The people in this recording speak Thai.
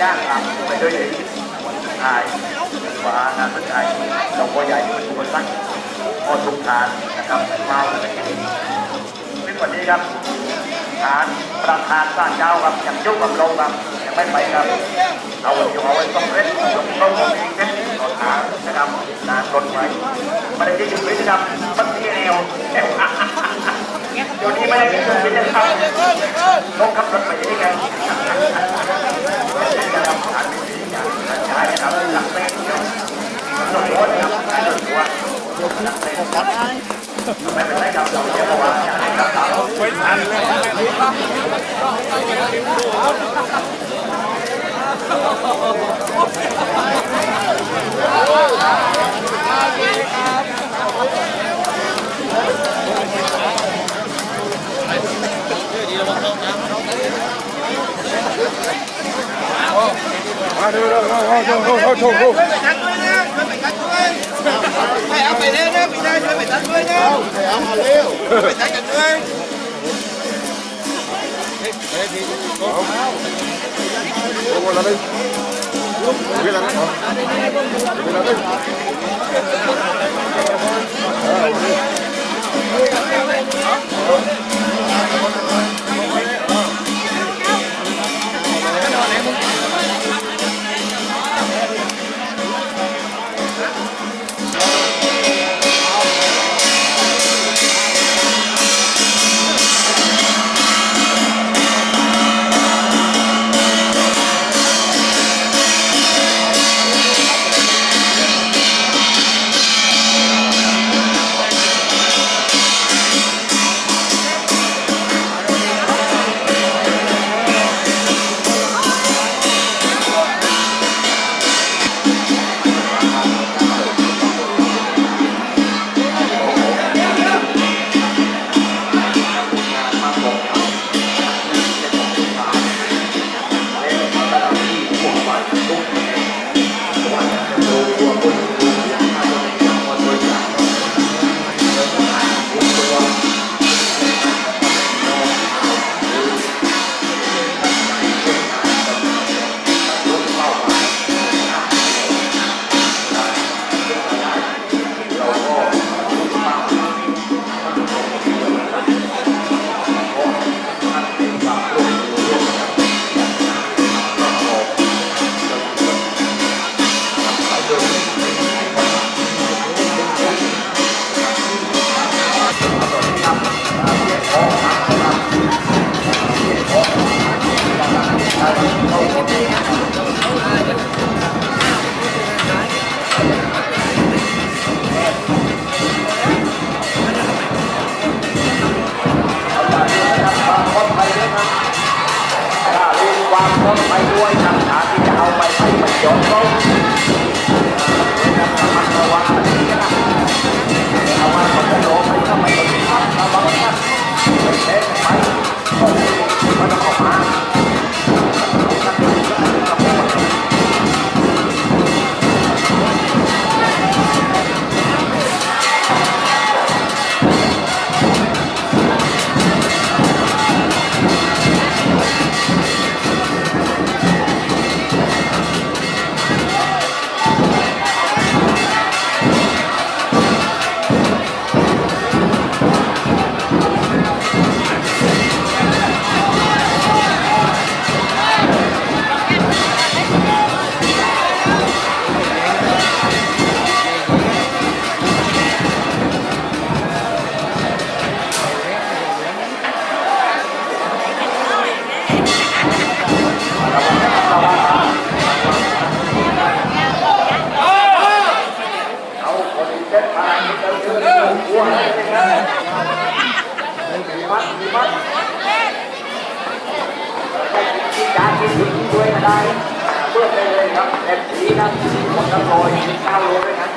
ย่างลังไปด้วยเลยทายขวางานมันไทยเราก็ใหญ่เป็นคนรักพอทุกทานนะครับมาเลยซึ่งวันนี้ครับทานประธานสร้างเจ้าครับยังยุ่งกับลงครับยังไม่ไปครับเอาไว้อยู่เอาไว้ต้องเล่นยกต้องมีเล่นต่อทางนะครับนานรถไว้ไม่ได้ยืนพื้นนะครับมันที่แนวเดี๋ ยวนี้ไม่ได้ยืนพื้นนะครับลงขับรถไปยังไงนะครับฐานวิธีการใช้นะครับหลักเต้นส่วนหันะครับส่วนหัวหลักเต้นไม่เป็นไรครับเราเดี๋ยวบอกว่าอย่างนี้ครับไม่ทันเลยค phải áo phải lên á, bị đây phải phải tắt. Phải áo mà. Phải tắt cả ngươi. Thế thì không. Không có là đây. Biết là ได้เพื่อไปเลยครับเอ็มซีนะคนละร้อยเก้าโลด้วยกัน